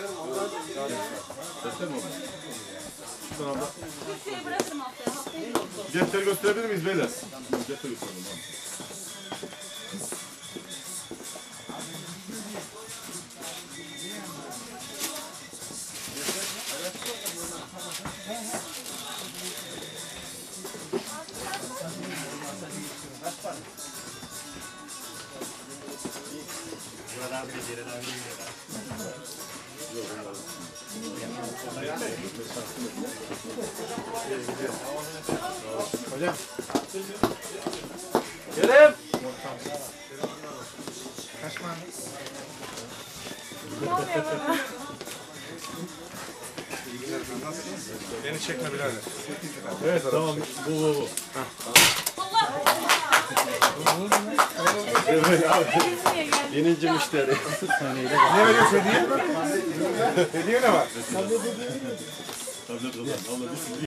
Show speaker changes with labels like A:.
A: Defter mi oldu? Şu anda.
B: Türkçe'yi bırakırım haftaya. Haftaya
A: Defteri gösterebilir miyiz beyler? Defteri gösterelim. Tamam.
C: Gelin.
D: Beni çekme birader.
A: Evet tamam. Bu bu bu. Evet abi. Yenince müşteri.
D: Ne veriyorsun hediye? hediye ne var?
A: Tablet olan. Vallahi bir sürü